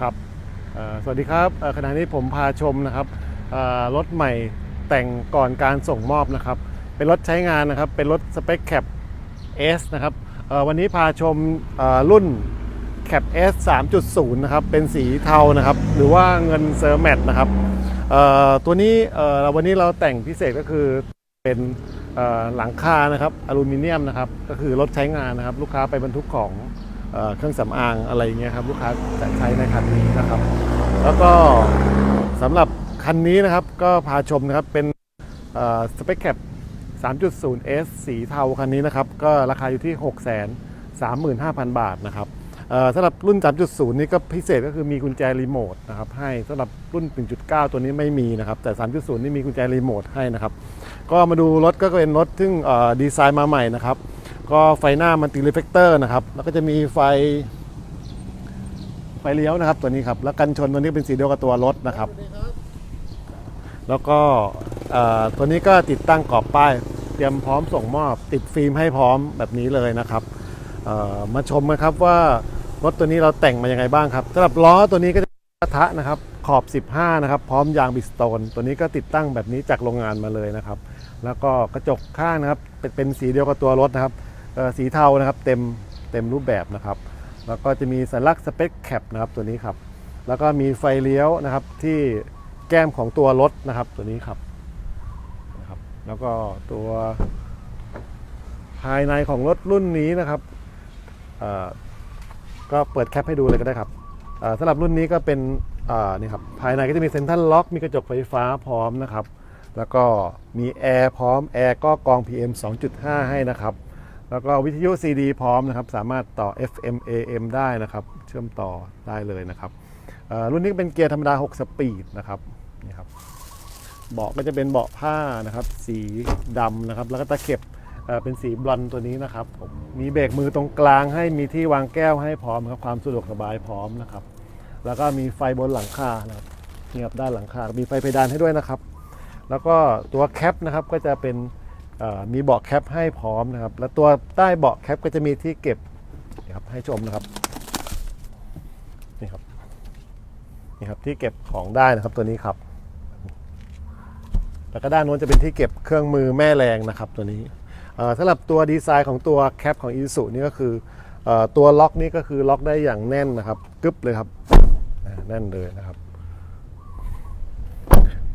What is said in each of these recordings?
ครับสวัสดีครับขณะนี้ผมพาชมนะครับรถใหม่แต่งก่อนการส่งมอบนะครับ เป็นรถใช้งานนะครับ เป็นรถสเปคแคป S นะครับวันนี้พาชมเอ่อรุ่น Cap S 3.0 นะครับ เป็นสีเทานะครับ หรือว่าเงินเซอร์แมตนะครับตัวนี้เอ่อวันนี้เราแต่งพิเศษก็คือเป็นหลังคานะครับอลูมิเนียมนะครับ ก็คือรถใช้งานนะครับ ลูกค้าไปบรรทุกของ เครื่องสำอางอะไรเงี้ยครับลูกค้าจะใช้ในคันนี้นะครับ แล้วก็สำหรับคันนี้นะครับก็พาชมนะครับเป็นสเปคแคป 3.0S สีเทาคันนี้นะครับก็ราคาอยู่ที่ 6 3 5 0 0 0 บาทนะครับสำหรับรุ่น 3.0 นี่ก็พิเศษก็คือมีกุญแจรีโมทนะครับให้สำหรับรุ่น 1.9 ตัวนี้ไม่มีนะครับแต่ 3.0 นี่มีกุญแจรีโมทให้นะครับก็มาดูรถก็เป็นรถซึ่งดีไซน์มาใหม่นะครับ ก็ไฟหน้ามันติรีเฟกเตอร์นะครับ แล้วก็จะมีไฟ ไฟเลี้ยวนะครับตัวนี้ครับ แล้วกันชนตัวนี้เป็นสีเดียวกับตัวรถนะครับ แล้วก็ตัวนี้ก็ติดตั้งกรอบป้าย เตรียมพร้อมส่งมอบ ติดฟิล์มให้พร้อมแบบนี้เลยนะครับมาชมกันครับว่ารถตัวนี้เราแต่งมายังไงบ้างครับสำหรับล้อตัวนี้ก็จะกระทะนะครับ ขอบ 15 นะครับ พร้อมยางบิสโตน ตัวนี้ก็ติดตั้งแบบนี้จากโรงงานมาเลยนะครับ แล้วก็กระจกข้างนะครับ เป็นสีเดียวกับตัวรถนะครับ สีเทานะครับเต็มเต็มรูปแบบนะครับ แล้วก็จะมีสัญลักษณ์สเปคแคปนะครับตัวนี้ครับแล้วก็มีไฟเลี้ยวนะครับที่แก้มของตัวรถนะครับตัวนี้ครับนะครับ แล้วก็ตัวภายในของรถรุ่นนี้นะครับก็เปิดแคปให้ดูเลยก็ได้ครับสำหรับรุ่นนี้ก็เป็นนี่ครับภายในก็จะมีเซ็นทรัลล็อกมีกระจกไฟฟ้าพร้อมนะครับ แล้วก็มีแอร์พร้อมแอร์ก็กรอง PM 2.5 ให้นะครับ แล้วก็วิทยุ CD พร้อมนะครับ สามารถต่อ FM AM ได้นะครับ เชื่อมต่อได้เลยนะครับรุ่นนี้เป็นเกียร์ธรรมดา 6 สปีดนะครับนี่ครับเบาะก็จะเป็นเบาะผ้านะครับ สีดำนะครับ แล้วก็ตะเข็บเเป็นสีบลอนตัวนี้นะครับผมมีเบรกมือตรงกลางให้มีที่วางแก้วให้พร้อมครับความสะดวกสบายพร้อมนะครับ แล้วก็มีไฟบนหลังคานะครับนี่ครับด้านหลังคา มีไฟเพดานให้ด้วยนะครับ แล้วก็ตัวแคปนะครับก็จะเป็น มีเบาะแคปให้พร้อมนะครับ และตัวใต้เบาะแคปก็จะมีที่เก็บนี่ครับให้ชมนะครับนี่ครับนี่ครับที่เก็บของได้นะครับตัวนี้ครับ แล้วก็ด้านโน้นจะเป็นที่เก็บเครื่องมือแม่แรงนะครับตัวนี้สำหรับตัวดีไซน์ของตัวแคปของ i s u นี่ก็คืออตัวล็อกนี่ก็คือล็อกได้อย่างแน่นนะครับกึ๊บเลยครับแน่นเลยนะครับ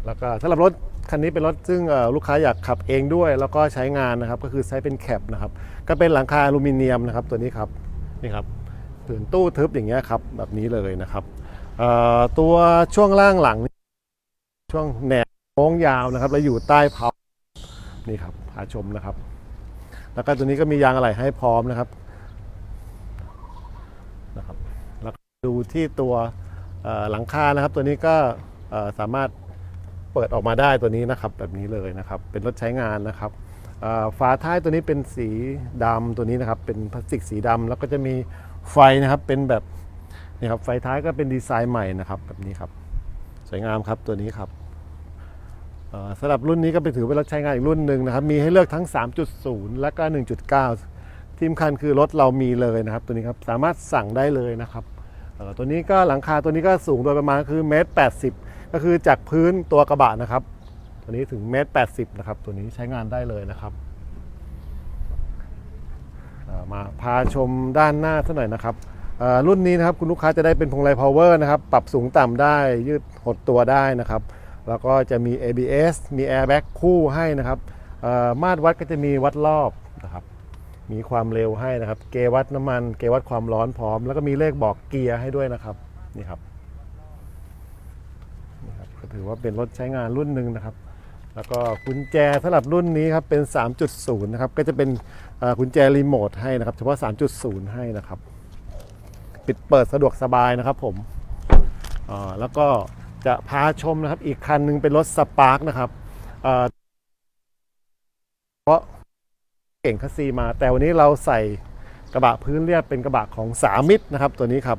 แล้วก็สำหรับรถ คันนี้เป็นรถซึ่งลูกค้าอยากขับเองด้วย แล้วก็ใช้งานนะครับก็คือใช้เป็นแคปนะครับก็เป็นหลังคาอลูมิเนียมนะครับตัวนี้ครับนี่ครับผืนตู้ทึบอย่างเงี้ยครับแบบนี้เลยนะครับตัวช่วงล่างหลังนี่ช่วงแหนบโค้งยาวนะครับ แล้วอยู่ใต้เพานี่ครับพาชมนะครับ แล้วก็ตัวนี้ก็มียางอะไหล่ให้พร้อมนะครับนะครับแล้วดูที่ตัวหลังคานะครับ ตัวนี้ก็สามารถ เปิดออกมาได้ตัวนี้นะครับแบบนี้เลยนะครับ เป็นรถใช้งานนะครับฝาท้ายตัวนี้เป็นสีดำตัวนี้นะครับ เป็นพลาสติกสีดำแล้วก็จะมีไฟนะครับเป็นแบบนี่ครับไฟท้ายก็เป็นดีไซน์ใหม่นะครับ แบบนี้ครับ สวยงามครับตัวนี้ครับสำหรับรุ่นนี้ก็เป็นถือเป็นรถใช้งานอีกรุ่นหนึ่งนะครับ มีให้เลือกทั้ง 3.0 และก็ 1.9 ทีมคันคือรถเรามีเลยนะครับ ตัวนี้ครับสามารถสั่งได้เลยนะครับตัวนี้ก็หลังคาตัวนี้ก็สูงโดยประมาณคือเมตรแปดสิบ ก็คือจากพื้นตัวกระบะนะครับ ตัวนี้ถึงเมตรแปดสิบนะครับ ตัวนี้ใช้งานได้เลยนะครับมาพาชมด้านหน้าสักหน่อยนะครับรุ่นนี้นะครับคุณลูกค้าจะได้เป็นพวงมาลัย power นะครับ ปรับสูงต่ำได้ยืดหดตัวได้นะครับ แล้วก็จะมี ABS มี airbag คู่ให้นะครับมาตรวัดก็จะมีวัดรอบนะครับ มีความเร็วให้นะครับ เกวัดน้ำมัน เกวัดความร้อนพร้อม แล้วก็มีเลขบอกเกียร์ให้ด้วยนะครับนี่ครับ ถือว่าเป็นรถใช้งานรุ่นหนึ่งนะครับ แล้วก็กุญแจสำหรับรุ่นนี้ครับเป็น 3.0 นะครับ ก็จะเป็นกุญแจรีโมทให้นะครับ เฉพาะ 3.0 ให้นะครับ ปิดเปิดสะดวกสบายนะครับผมอ่าแล้วก็จะพาชมนะครับ อีกคันหนึงเป็นรถสปาร์กนะครับเอ่อเพราะเก่งคัสซีมา แต่วันนี้เราใส่ กระบะพื้นเรียบเป็นกระบะของสามิตรนะครับตัวนี้ครับ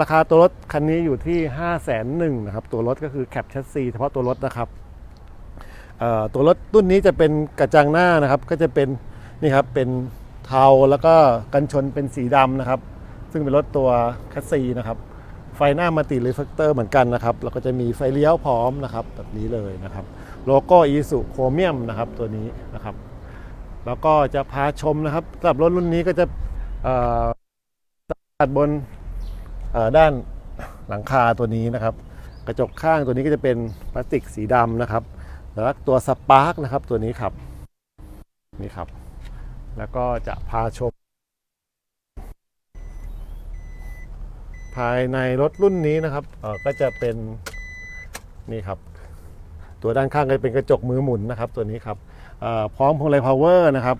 ราคาตัวรถคันนี้อยู่ที่ 5 0 0 0 0 0นะครับตัวรถก็คือแคปชัสซีเฉพาะตัวรถนะครับตัวรถรุ่นนี้จะเป็นกระจังหน้านะครับก็จะเป็นนี่ครับเป็นเทาแล้วก็กันชนเป็นสีดำนะครับ ซึ่งเป็นรถตัวคัสซีนะครับไฟหน้ามัลติรีเฟกเตอร์เหมือนกันนะครับแล้วก็จะมีไฟเลี้ยวพร้อมนะครับแบบนี้เลยนะครับโลโก้อีสุโครเมียมนะครับตัวนี้นะครับแล้วก็จะพาชมนะครับสำหรับรถรุ่นนี้ก็จะ ตัดบนด้านหลังคาตัวนี้นะครับ กระจกข้างตัวนี้ก็จะเป็นพลาสติกสีดำนะครับแล้วตัวสปาร์กนะครับตัวนี้ครับนี่ครับ แล้วก็จะพาชม ภายในรถรุ่นนี้นะครับเออก็จะเป็นนี่ครับ ตัวด้านข้างก็เป็นกระจกมือหมุนนะครับ ตัวนี้ครับ พร้อมพวงมาลัยพาวเวอร์นะครับ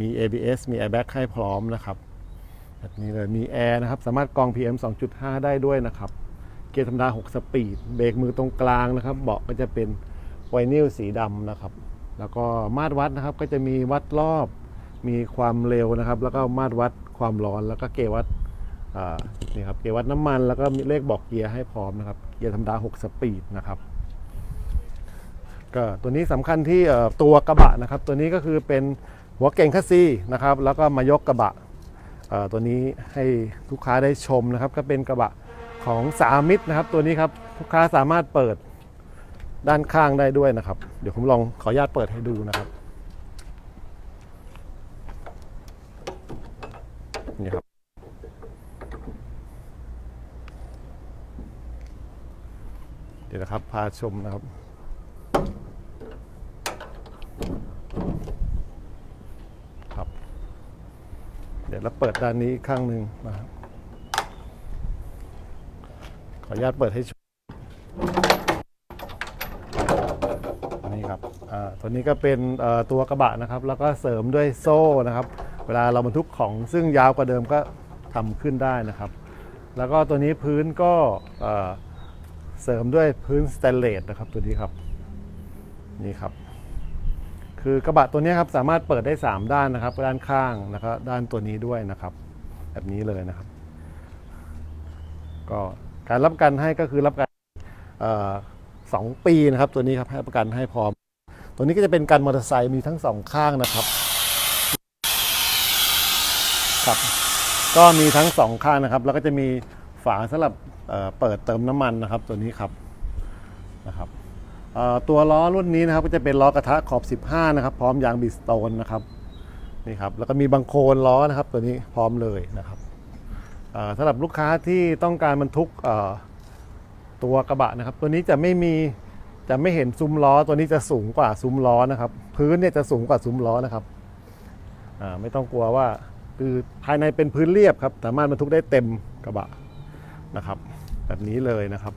มี ABS มี Airbag ให้พร้อมนะครับแบบนี้เลยมีแอร์นะครับ สามารถกรอง PM 2.5 ได้ด้วยนะครับ เกียร์ธรรมดา 6 สปีด เบรกมือตรงกลางนะครับ เบาะก็จะเป็นไวนิลสีดำนะครับ แล้วก็มาตรวัดนะครับก็จะมีวัดรอบ มีความเร็วนะครับ แล้วก็มาตรวัดความร้อน แล้วก็เกวัดนี่ครับ เกวัดน้ำมัน แล้วก็มีเลขบอกเกียร์ให้พร้อมนะครับ เกียร์ธรรมดา 6 สปีดนะครับ ก็ตัวนี้สำคัญที่ตัวกระบะนะครับ ตัวนี้ก็คือเป็นหัวเก่งคัสซีนะครับ แล้วก็มายกกระบะตัวนี้ให้ลูกค้าได้ชมนะครับ ก็เป็นกระบะของสามิตรนะครับ ตัวนี้ครับลูกค้าสามารถเปิดด้านข้างได้ด้วยนะครับ เดี๋ยวผมลองขออนุญาตเปิดให้ดูนะครับนี่ครับเดี๋ยวนะครับพาชมนะครับ เดี๋ยวเปิดด้านนี้อีกข้างหนึ่งนะครับขออนุญาตเปิดให้ชมนี่ครับอ่าตัวนี้ก็เป็นตัวกระบะนะครับ แล้วก็เสริมด้วยโซ่นะครับ เวลาเราบรรทุกของซึ่งยาวกว่าเดิมก็ทำขึ้นได้นะครับ แล้วก็ตัวนี้พื้นก็เอ่อเสริมด้วยพื้นสแตนเลสนะครับตัวนี้ครับ นี่ครับ คือกระบะตัวนี้ครับสามารถเปิดได้ 3 ด้านนะครับ ด้านข้างนะครับด้านตัวนี้ด้วยนะครับ แบบนี้เลยนะครับ ก็การรับประกันให้ก็คือรับประกันสองปีนะครับ ตัวนี้ครับให้ประกันให้พร้อม ตัวนี้ก็จะเป็นการมอเตอร์ไซค์มีทั้งสองข้างนะครับครับก็มีทั้งสองข้างนะครับ แล้วก็จะมีฝาสำหรับเเปิดเติมน้ำมันนะครับ ตัวนี้ครับ ตัวล้อรุ่นนี้นะครับก็จะเป็นล้อกระทะขอบ 15 นะครับ พร้อมยางบิสโตนนะครับนี่ครับแล้วก็มีบังโคลนล้อนะครับ ตัวนี้พร้อมเลยนะครับสำหรับลูกค้าที่ต้องการบรรทุกตัวกระบะนะครับ ตัวนี้จะไม่มีจะไม่เห็นซุ้มล้อ ตัวนี้จะสูงกว่าซุ้มล้อนะครับ พื้นเนี่ยจะสูงกว่าซุ้มล้อนะครับไม่ต้องกลัวว่าคือภายในเป็นพื้นเรียบครับ สามารถบรรทุกได้เต็มกระบะนะครับ แบบนี้เลยนะครับ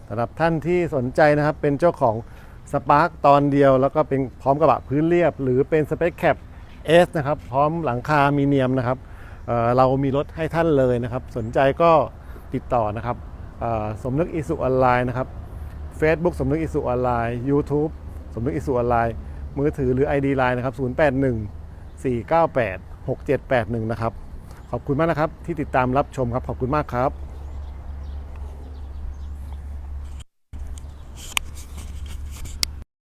สำหรับท่านที่สนใจนะครับ เป็นเจ้าของสปาร์กตอนเดียว แล้วก็เป็นพร้อมกระบะพื้นเรียบ หรือเป็นสเปคแคป S นะครับ พร้อมหลังคามีเนียมนะครับเเรามีรถให้ท่านเลยนะครับ สนใจก็ติดต่อนะครับสมนึกอิสุออนไลน์นะครับ Facebook สมนึกอิสุออนไลน์ YouTube สมนึกอิสุออนไลน์ มือถือหรือ ID Line นะครับ 081 498 6781 นะครับ ขอบคุณมากนะครับที่ติดตามรับชมครับ ขอบคุณมากครับ